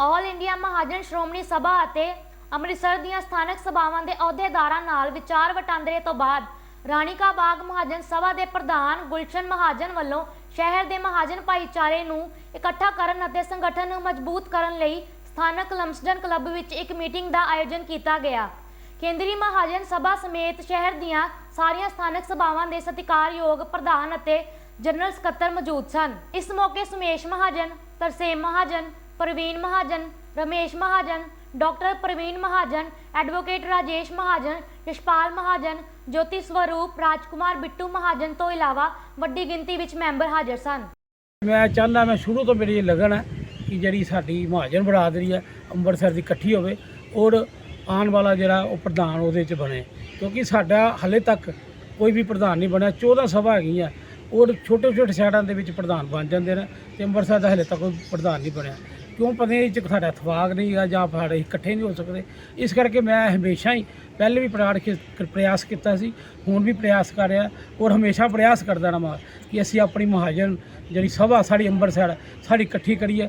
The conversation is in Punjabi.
ਆਲ ਇੰਡੀਆ ਮਹਾਜਨ ਸ਼੍ਰੋਮਣੀ ਸਭਾ ਅਤੇ ਅੰਮ੍ਰਿਤਸਰ ਦੀਆਂ ਸਥਾਨਕ ਸਭਾਵਾਂ ਦੇ ਅਹੁਦੇਦਾਰਾਂ ਨਾਲ ਵਿਚਾਰ ਵਟਾਂਦਰੇ ਤੋਂ ਬਾਅਦ ਰਾਣੀਕਾ ਬਾਗ ਮਹਾਜਨ ਸਭਾ ਦੇ ਪ੍ਰਧਾਨ ਗੁਲਸ਼ਨ ਮਹਾਜਨ ਵੱਲੋਂ ਸ਼ਹਿਰ ਦੇ ਮਹਾਜਨ ਭਾਈਚਾਰੇ ਨੂੰ ਇਕੱਠਾ ਕਰਨ ਅਤੇ ਸੰਗਠਨ ਨੂੰ ਮਜ਼ਬੂਤ ਕਰਨ ਲਈ ਸਥਾਨਕ ਲਮਸਡਨ ਕਲੱਬ ਵਿੱਚ ਇੱਕ ਮੀਟਿੰਗ ਦਾ ਆਯੋਜਨ ਕੀਤਾ ਗਿਆ। ਕੇਂਦਰੀ ਮਹਾਜਨ ਸਭਾ ਸਮੇਤ ਸ਼ਹਿਰ ਦੀਆਂ ਸਾਰੀਆਂ ਸਥਾਨਕ ਸਭਾਵਾਂ ਦੇ ਸਤਿਕਾਰਯੋਗ ਪ੍ਰਧਾਨ ਅਤੇ ਜਨਰਲ ਸਕੱਤਰ ਮੌਜੂਦ ਸਨ। ਇਸ ਮੌਕੇ ਸੁਮੇਸ਼ ਮਹਾਜਨ, ਤਰਸੇਮ ਮਹਾਜਨ ਪ੍ਰਵੀਨ ਮਹਾਜਨ, ਰਮੇਸ਼ ਮਹਾਜਨ, ਡਾਕਟਰ ਪ੍ਰਵੀਨ ਮਹਾਜਨ, ਐਡਵੋਕੇਟ ਰਾਜੇਸ਼ ਮਹਾਜਨ, ਯਸ਼ਪਾਲ ਮਹਾਜਨ, ਜੋਤੀ ਸਵਰੂਪ, ਰਾਜਕੁਮਾਰ ਬਿੱਟੂ ਮਹਾਜਨ ਤੋਂ ਇਲਾਵਾ ਵੱਡੀ ਗਿਣਤੀ ਵਿੱਚ ਮੈਂਬਰ ਹਾਜ਼ਰ ਸਨ। ਮੈਂ ਚਾਹੁੰਦਾ ਮੈਂ ਸ਼ੁਰੂ ਤੋਂ ਮੇਰੀ ਇਹ ਲਗਨ ਹੈ ਕਿ ਜਿਹੜੀ ਸਾਡੀ ਮਹਾਜਨ ਬਰਾਦਰੀ ਹੈ, ਅੰਮ੍ਰਿਤਸਰ ਦੀ ਇਕੱਠੀ ਹੋਵੇ ਔਰ ਆਉਣ ਵਾਲਾ ਜਿਹੜਾ ਉਹ ਪ੍ਰਧਾਨ ਉਹਦੇ 'ਚ ਬਣੇ। ਕਿਉਂਕਿ ਸਾਡਾ ਹਲੇ ਤੱਕ ਕੋਈ ਵੀ ਪ੍ਰਧਾਨ ਨਹੀਂ ਬਣਿਆ 14 ਸਭਾ ਹੈਗੀਆਂ। ਔਰ ਛੋਟੇ ਛੋਟੇ ਸ਼ਹਿਰਾਂ ਦੇ ਵਿੱਚ ਪ੍ਰਧਾਨ ਬਣ ਜਾਂਦੇ ਨੇ ਤੇ ਅੰਮ੍ਰਿਤਸਰ ਦਾ ਹਲੇ ਤੱਕ ਕੋਈ ਪ੍ਰਧਾਨ ਨਹੀਂ ਬਣਿਆ। ਕਿਉਂ ਪਤਾ ਨਹੀਂ ਇਹ 'ਚ ਸਾਡਾ ਇਤਫਾਕ ਨਹੀਂ ਹੈਗਾ ਜਾਂ ਸਾਡੇ ਇਕੱਠੇ ਨਹੀਂ ਹੋ ਸਕਦੇ। ਇਸ ਕਰਕੇ ਮੈਂ ਹਮੇਸ਼ਾ ਹੀ ਪਹਿਲੇ ਵੀ ਪ੍ਰਯਾਸ ਕੀ- ਪ੍ਰਯਾਸ ਕੀਤਾ ਸੀ, ਹੁਣ ਵੀ ਪ੍ਰਯਾਸ ਕਰ ਰਿਹਾ ਔਰ ਹਮੇਸ਼ਾ ਪ੍ਰਯਾਸ ਕਰਦਾ ਰਵਾਂ ਕਿ ਅਸੀਂ ਆਪਣੀ ਮਹਾਜਨ, ਜਿਹੜੀ ਸਭਾ ਸਾਡੀ ਅੰਮ੍ਰਿਤਸਰ, ਸਾਡੀ ਇਕੱਠੀ ਕਰੀਏ।